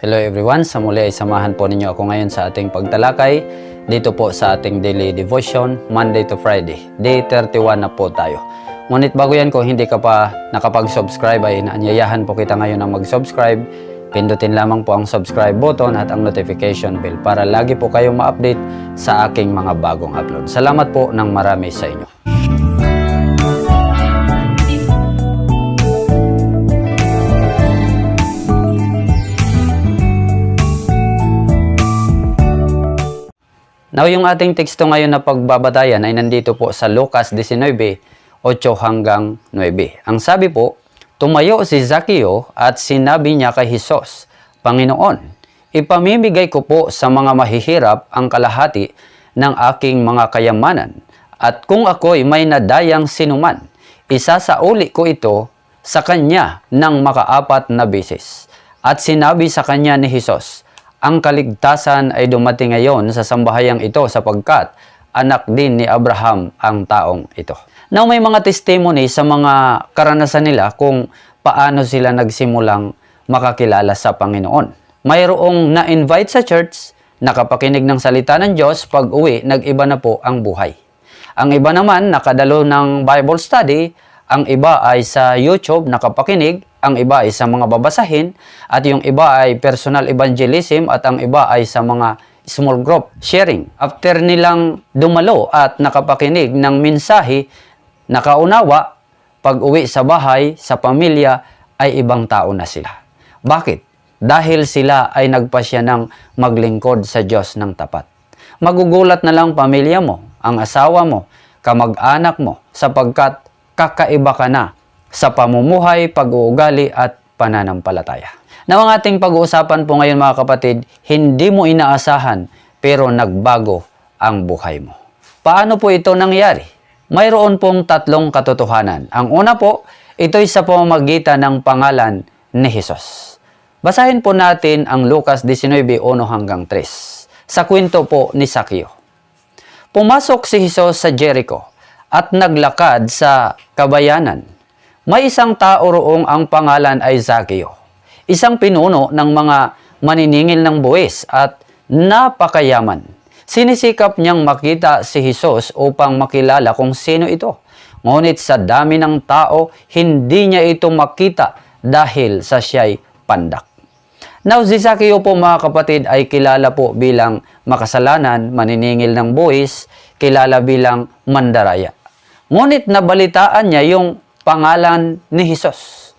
Hello everyone, sa muli ay samahan po ninyo ako ngayon sa ating pagtalakay dito po sa ating daily devotion Monday to Friday. Day 31 na po tayo. Ngunit bago yan kung hindi ka pa nakapag-subscribe ay naanyayahan po kita ngayon na mag-subscribe. Pindutin lamang po ang subscribe button at ang notification bell para lagi po kayong ma-update sa aking mga bagong upload. Salamat po ng marami sa inyo. Now, yung ating teksto ngayon na pagbabatayan ay nandito po sa Lucas 19, 8 hanggang 9. Ang sabi po, Tumayo si Zaccheo at sinabi niya kay Jesus, Panginoon, ipamimigay ko po sa mga mahihirap ang kalahati ng aking mga kayamanan. At kung ako'y may nadayang sinuman, isasauli ko ito sa kanya ng makaapat na bisis. At sinabi sa kanya ni Jesus, ang kaligtasan ay dumating ngayon sa sambahayang ito sapagkat anak din ni Abraham ang taong ito. Now may mga testimony sa mga karanasan nila kung paano sila nagsimulang makakilala sa Panginoon. Mayroong na-invite sa church, nakapakinig ng salita ng Diyos, pag uwi, nag-iba na po ang buhay. Ang iba naman, nakadalo ng Bible study, ang iba ay sa YouTube, nakapakinig, ang iba ay sa mga babasahin, at yung iba ay personal evangelism, at ang iba ay sa mga small group sharing. After nilang dumalo at nakapakinig ng mensahe, nakaunawa, pag uwi sa bahay, sa pamilya, ay ibang tao na sila. Bakit? Dahil sila ay nagpasya ng maglingkod sa Diyos ng tapat. Magugulat na lang pamilya mo, ang asawa mo, kamag-anak mo, sapagkat kakaiba ka na sa pamumuhay, pag-uugali at pananampalataya. Na ang ating pag-uusapan po ngayon mga kapatid, hindi mo inaasahan pero nagbago ang buhay mo. Paano po ito nangyari? Mayroon pong tatlong katotohanan. Ang una po, ito'y sa pamamagitan ng pangalan ni Jesus. Basahin po natin ang Lucas 19:1 hanggang 3 sa kwento po ni Sakyo. Pumasok si Jesus sa Jericho at naglakad sa kabayanan. May isang tao roong ang pangalan ay Zaccheo, isang pinuno ng mga maniningil ng buwis at napakayaman. Sinisikap niyang makita si Jesus upang makilala kung sino ito. Ngunit sa dami ng tao, hindi niya ito makita dahil sa siya'y pandak. Now, si Zaccheo po mga kapatid ay kilala po bilang makasalanan, maniningil ng buwis, kilala bilang mandaraya. Ngunit nabalitaan niya yung pangalan ni Jesus.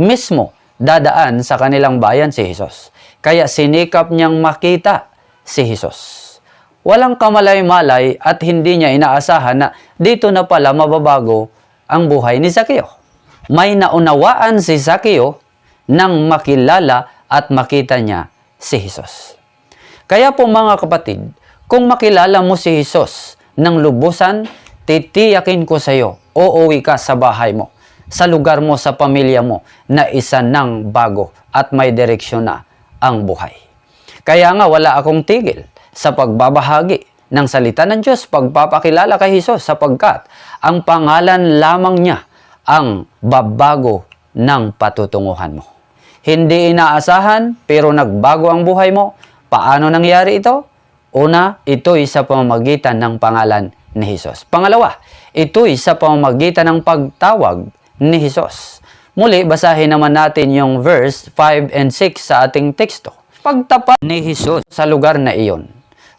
Mismo dadaan sa kanilang bayan si Jesus. Kaya sinikap niyang makita si Jesus. Walang kamalay-malay at hindi niya inaasahan na dito na pala mababago ang buhay ni Zaccheo. May naunawaan si Zaccheo nang makilala at makita niya si Jesus. Kaya po mga kapatid, kung makilala mo si Jesus ng lubusan, titiyakin ko sa iyo, uuwi ka sa bahay mo, sa lugar mo, sa pamilya mo, na isa ng bago at may direksyon na ang buhay. Kaya nga wala akong tigil sa pagbabahagi ng salita ng Diyos, pagpapakilala kay Jesus sapagkat ang pangalan lamang niya ang babago ng patutunguhan mo. Hindi inaasahan pero nagbago ang buhay mo. Paano nangyari ito? Una, ito'y sa pamamagitan ng pangalan ni Jesus. Pangalawa, ito'y sa pamamagitan ng pagtawag ni Jesus. Muli, basahin naman natin yung verse 5 and 6 sa ating teksto. Pagtapat ni Jesus sa lugar na iyon,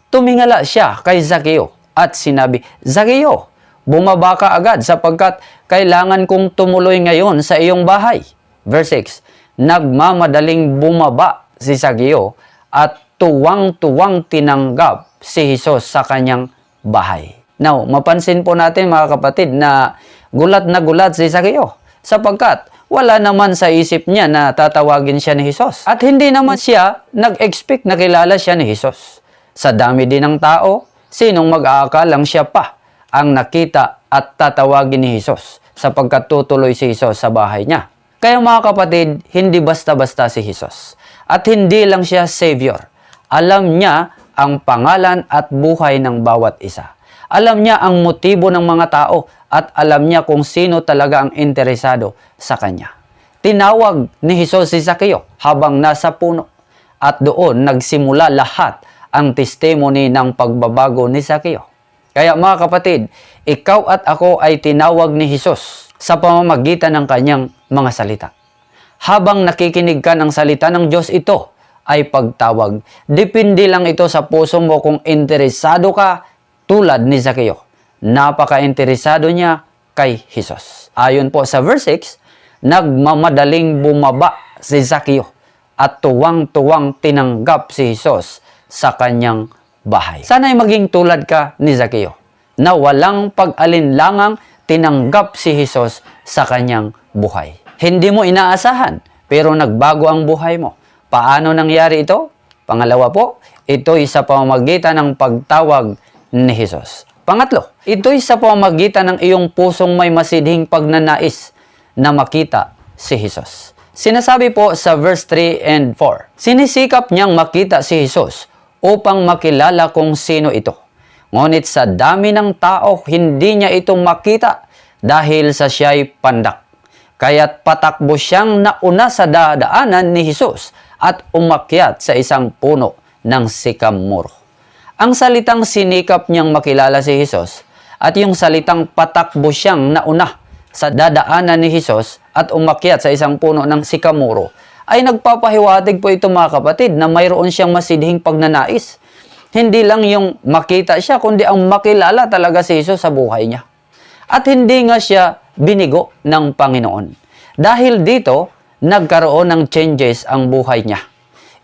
tumingala siya kay Zaccheo at sinabi, Zaccheo, bumaba ka agad sapagkat kailangan kong tumuloy ngayon sa iyong bahay. Verse 6, Nagmamadaling bumaba si Zaccheo at tuwang-tuwang tinanggap si Jesus sa kanyang bahay. Now, mapansin po natin mga kapatid na gulat na gulat si Zaccheo sapagkat wala naman sa isip niya na tatawagin siya ni Jesus. At hindi naman siya nag-expect na kilala siya ni Jesus. Sa dami din ng tao, sinong mag-aakalang siya pa ang nakita at tatawagin ni Jesus sapagkat tutuloy si Jesus sa bahay niya. Kaya mga kapatid, hindi basta-basta si Jesus. At hindi lang siya Savior. Alam niya ang pangalan at buhay ng bawat isa. Alam niya ang motibo ng mga tao at alam niya kung sino talaga ang interesado sa kanya. Tinawag ni Jesus si Zaccheo habang nasa puno At doon nagsimula lahat ang testimony ng pagbabago ni Zacchaeus. Kaya mga kapatid, ikaw at ako ay tinawag ni Jesus sa pamamagitan ng kanyang mga salita. Habang nakikinig ka ng salita ng Diyos, ito ay pagtawag. Depende lang ito sa puso mo kung interesado ka tulad ni Zacchaeus. Napaka-interesado niya kay Jesus. Ayon po sa verse 6, nagmamadaling bumaba si Zacchaeus at tuwang-tuwang tinanggap si Jesus sa kanyang bahay. Sana'y maging tulad ka ni Zacchaeus na walang pag-alinlangang tinanggap si Jesus sa kanyang buhay. Hindi mo inaasahan, pero nagbago ang buhay mo. Paano nangyari ito? Pangalawa po, ito'y sa pamamagitan ng pagtawag ni Jesus. Pangatlo, ito'y sa pamamagitan ng iyong pusong may masidhing pagnanais na makita si Jesus. Sinasabi po sa verse 3 and 4, Sinisikap niyang makita si Jesus upang makilala kung sino ito. Ngunit sa dami ng tao, hindi niya ito makita dahil sa siya'y pandak. Kaya't patakbo siyang nauna sa dadaanan ni Jesus at umakyat sa isang puno ng sikamuro. Ang salitang sinikap niyang makilala si Jesus at yung salitang patakbo siyang nauna sa dadaanan ni Jesus at umakyat sa isang puno ng sikamuro ay nagpapahiwatig po ito mga kapatid na mayroon siyang masidhing pagnanais. Hindi lang yung makita siya, kundi ang makilala talaga si Jesus sa buhay niya. At hindi nga siya binigo ng Panginoon. Dahil dito, nagkaroon ng changes ang buhay niya.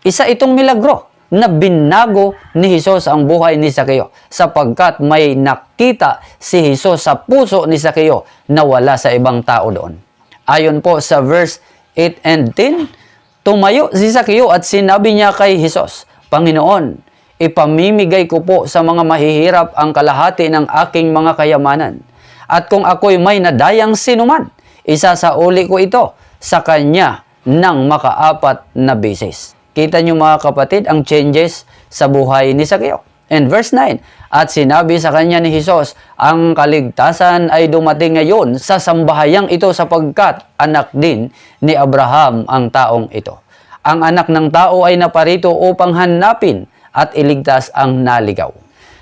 Isa itong milagro na binago ni Jesus ang buhay ni Zacchaeus sapagkat may nakita si Jesus sa puso ni Zacchaeus na wala sa ibang tao doon. Ayon po sa verse 8 and 10, tumayo si Zacchaeus at sinabi niya kay Jesus, Panginoon, ipamimigay ko po sa mga mahihirap ang kalahati ng aking mga kayamanan. At kung ako'y may nadayang sinuman, isasauli ko ito sa kanya ng makaapat na beses. Kita niyo mga kapatid ang changes sa buhay ni Zacchaeus. And verse 9, At sinabi sa kanya ni Jesus, Ang kaligtasan ay dumating ngayon sa sambahayang ito sapagkat anak din ni Abraham ang taong ito. Ang anak ng tao ay naparito upang hanapin at iligtas ang naligaw.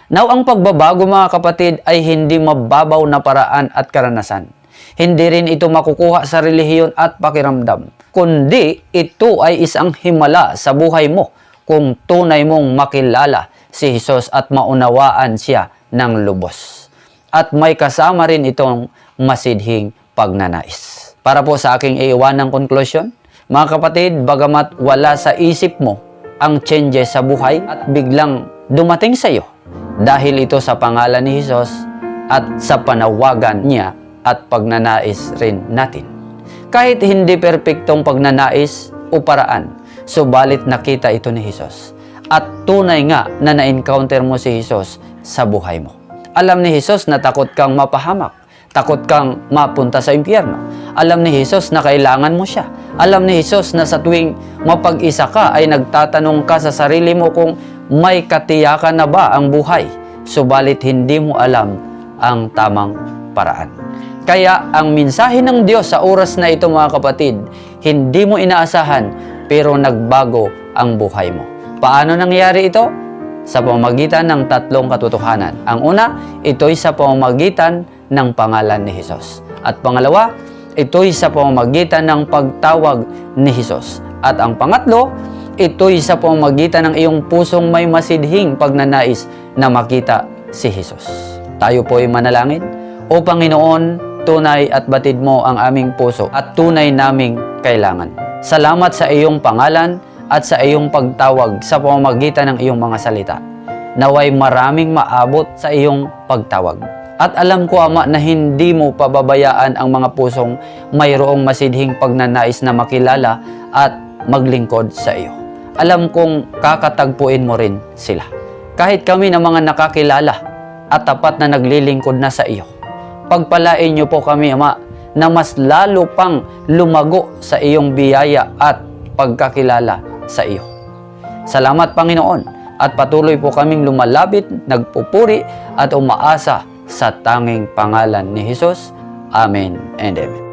Now, ang pagbabago mga kapatid ay hindi mababaw na paraan at karanasan. Hindi rin ito makukuha sa relihiyon at pakiramdam, kundi ito ay isang himala sa buhay mo kung tunay mong makilala si Jesus at maunawaan siya ng lubos. At may kasama rin itong masidhing pagnanais. Para po sa aking iiwanang conclusion, mga kapatid, bagamat wala sa isip mo ang changes sa buhay at biglang dumating sa iyo dahil ito sa pangalan ni Jesus at sa panawagan niya at pagnanais rin natin. Kahit hindi perpektong pagnanais o paraan, subalit nakita ito ni Jesus. At tunay nga na na-encounter mo si Jesus sa buhay mo. Alam ni Jesus na takot kang mapahamak. Takot kang mapunta sa impyerno. Alam ni Jesus na kailangan mo siya. Alam ni Jesus na sa tuwing mapag-isa ka ay nagtatanong ka sa sarili mo kung may katiyakan na ba ang buhay. Subalit hindi mo alam ang tamang paraan. Kaya ang mensahe ng Diyos sa oras na ito mga kapatid, hindi mo inaasahan pero nagbago ang buhay mo. Paano nangyari ito? Sa pamamagitan ng tatlong katotohanan. Ang una, ito'y sa pamamagitan ng pangalan ni Jesus. At pangalawa, ito'y sa pamamagitan ng pagtawag ni Jesus. At ang pangatlo, ito'y sa pamamagitan ng iyong pusong may masidhing pagnanais na makita si Jesus. Tayo po'y manalangin. O Panginoon, tunay at batid mo ang aming puso at tunay naming kailangan. Salamat sa iyong pangalan at sa iyong pagtawag sa pamamagitan ng iyong mga salita. Naway maraming maabot sa iyong pagtawag. At alam ko, Ama, na hindi mo pababayaan ang mga pusong mayroong masidhing pagnanais na makilala at maglingkod sa iyo. Alam kong kakatagpuin mo rin sila. Kahit kami na mga nakakilala at tapat na naglilingkod na sa iyo. Pagpalain niyo po kami, Ama, na mas lalo pang lumago sa iyong biyaya at pagkakilala sa iyo. Salamat, Panginoon, at patuloy po kaming lumalapit, nagpupuri at umaasa sa tanging pangalan ni Jesus. Amen and Amen.